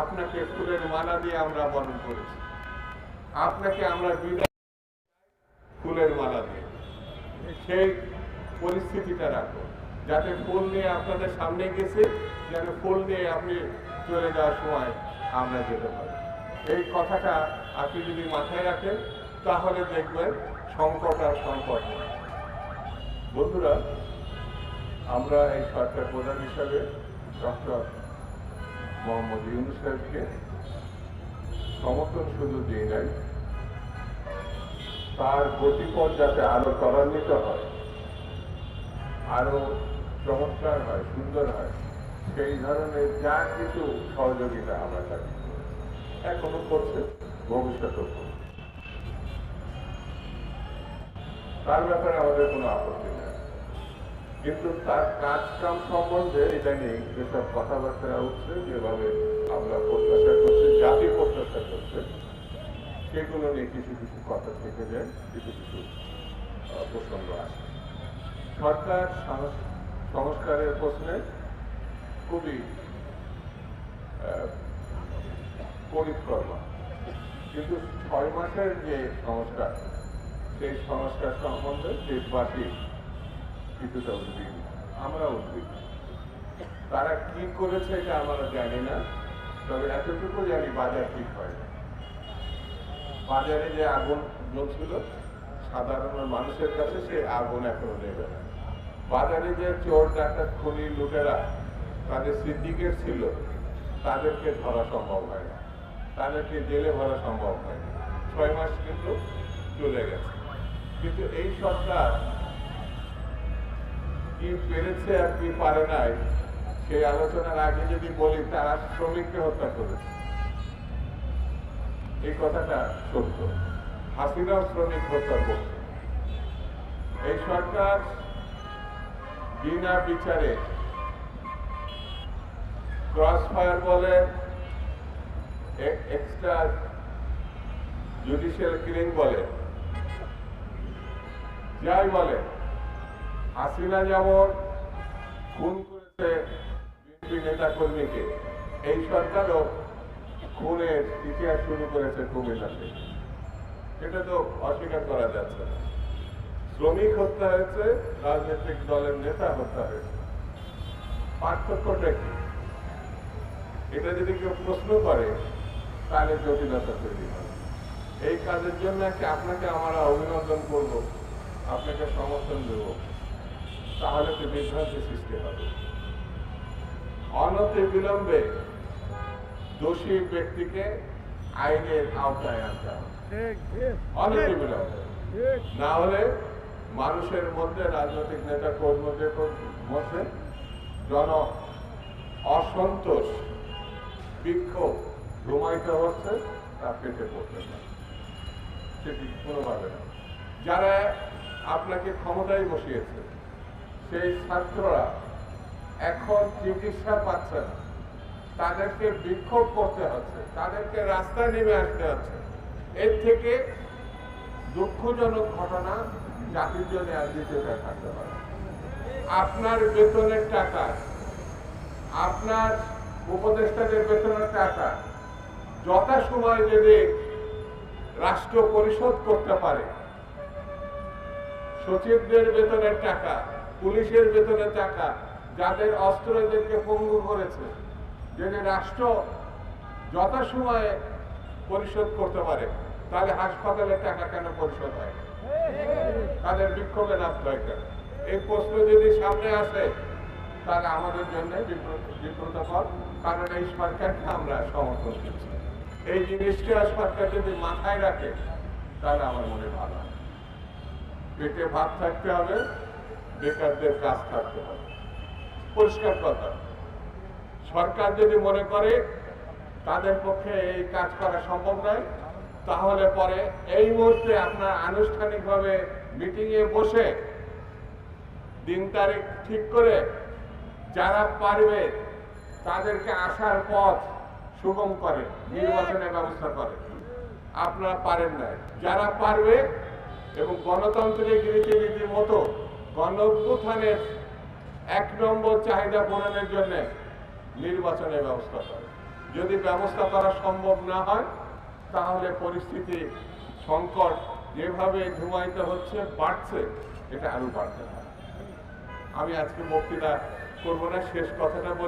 আপনাকে ফুলের মালা দিয়ে আমরা বরণ করেছি। আপনাকে আমরা বিদায় ফুলের মালা দিয়ে। সেই পরিস্থিতিটা রাখো। যাতে ফুল নিয়ে আপনাদের সামনে গেছে, যেন ফুল নিয়ে আপনি চলে যাওয়ার সময় আমরা যেতে পারি। এই কথাটা আপনি যদি মাথায় রাখেন, তাহলে দেখবেন সংকট আর সংকট বন্ধুরা, আমরা এই সরকার প্রধান হিসাবে ডক্টর মোহাম্মদ ইউনুস সাহেবকে সমর্থন শুধু দিয়ে নাই তার গতিপথ যাতে আরও ত্বরান্বিত হয়, আরও চমৎকার হয়, সুন্দর হয়, সেই ধরনের যা কিছু সহযোগিতা আমরা করব। এখনও করছে, ভবিষ্যতেও। তার ব্যাপারে আমাদের কোনো আপত্তি নেই কিন্তু তার কাজ কাম সম্বন্ধে ইদানিং যেসব কথাবার্তা উঠছে যেভাবে আমরা প্রত্যাশা করছি, জাতি প্রত্যাশা করছে, সেগুলো নিয়ে কিছু কিছু কথা থেকে যায়, কিছু কিছু প্রসঙ্গ আসে। সরকার সংস- সংস্কারের প্রশ্নে খুবই পরিক্রমা। কিন্তু ছয় মাসের যে সংস্কার, সেই সংস্কার সম্বন্ধে দেশবাসী কিছুটা উদ্বিগ্ন আমরা উদ্বিগ্ন তারা কি করেছে এটা আমরা জানি না, তবে এতটুকু জানি বাজার ঠিক হয় বাজারে যে আগুন জ্বলছিল, সাধারণ মানুষের কাছে সে আগুন এখনও নেবে না। বাজারে যে চোর ডাক্তার খনি, লুটেরা তাদের সিন্ডিকেট ছিল, তাদেরকে ধরা সম্ভব হয় না তাদেরকে জেলে ভরা সম্ভব হয় না ছয় মাস কিন্তু চলে গেছে। কিন্তু এই সরকার কি পেরেছে আর কি পারে নাই, সেই আলোচনার আগে যদি বলি, তারা শ্রমিককে হত্যা করেছে। এই কথাটা সত্য। হাসিনাও শ্রমিক হত্যা করছে। এই সরকার বিনা বিচারে ক্রস ফায়ার বলে এক্সট্রা জুডিশিয়াল কিলিং বলে, যাই বলে হাসিনা যেমন খুন করেছে বিএনপি নেতা কর্মীকে এই সরকারও খুনের ইতিহাস শুরু করেছে কুমিল্লাতে। এটা তো অস্বীকার করা যাচ্ছে না। শ্রমিক হত্যা হয়েছে, রাজনৈতিক দলের নেতা হত্যা হয়েছে। পার্থক্যটা কি? এটা যদি কেউ প্রশ্ন করে, তাহলে জটিলতা তৈরি হয়। এই কাজের জন্য কি আপনাকে আমরা অভিনন্দন করব? আপনাকে সমর্থন দেব? তাহলে তো বিভ্রান্তি সৃষ্টি হবে। অনতি বিলম্বে দোষী ব্যক্তিকে আইনের আওতায় আনতে হবে। অনতি বিলম্বে। না হলে মানুষের মধ্যে রাজনৈতিক নেতা কর্মীদের মধ্যে জন অসন্তোষ বিক্ষোভ ঘুমাইতে হচ্ছে তা পেটে পড়তে না। সেটি কোনোভাবে না। যারা আপনাকে ক্ষমতায় বসিয়েছে সেই ছাত্ররা এখন চিকিৎসা পাচ্ছে না। তাদেরকে বিক্ষোভ করতে হচ্ছে, তাদেরকে রাস্তায় নেমে আসতে হচ্ছে। এর থেকে দুঃখজনক ঘটনা জাতির জন্য আর দ্বিতীয়টা থাকতে পারে। আপনার বেতনের টাকা, আপনার উপদেষ্টাদের বেতনের টাকা যথাসময় যদি রাষ্ট্র পরিশোধ করতে পারে, সচিবদের বেতনের টাকা পুলিশের বেতনের টাকা, যাদের অস্ত্রদেরকে পঙ্গু করেছে। যদি রাষ্ট্র যথাসময়ে পরিশোধ করতে পারে। তাহলে হাসপাতালের টাকা কেন পরিশোধ হয়? তাদের বিক্ষোভে হয় কেন? এই প্রশ্ন যদি সামনে আসে, তাহলে আমাদের জন্য বিব্রতকর কারণ এই সরকারকে আমরা সমর্থন করছি। এই জিনিসটা সরকার যদি মাথায় রাখে, তাহলে আমার মনে ভালো। পেটে ভাত থাকতে হবে বেকারদের কাজ থাকতে হবে। পরিষ্কার কথা। সরকার যদি মনে করে তাদের পক্ষে এই কাজ করা সম্ভব নয়, তাহলে পরে এই মুহূর্তে আপনার আনুষ্ঠানিকভাবে মিটিংয়ে বসে দিন তারিখ ঠিক করে যারা পারবে তাদেরকে আসার পথ সুগম করে, নির্বাচনের ব্যবস্থা করে। আপনারা পারেন না যারা পারবে এবং গণতান্ত্রিক রীতিনীতির মতো গণ অভ্যুত্থানের এক নম্বর চাহিদা পূরণের জন্য নির্বাচনের ব্যবস্থা করে। যদি ব্যবস্থা করা সম্ভব না হয়, তাহলে পরিস্থিতি সংকট যেভাবে ধুমায়িত হচ্ছে, বাড়ছে, এটা আরও বাড়তে পারে। আমি আজকে বক্তৃতা করব না, শেষ কথাটা বলি।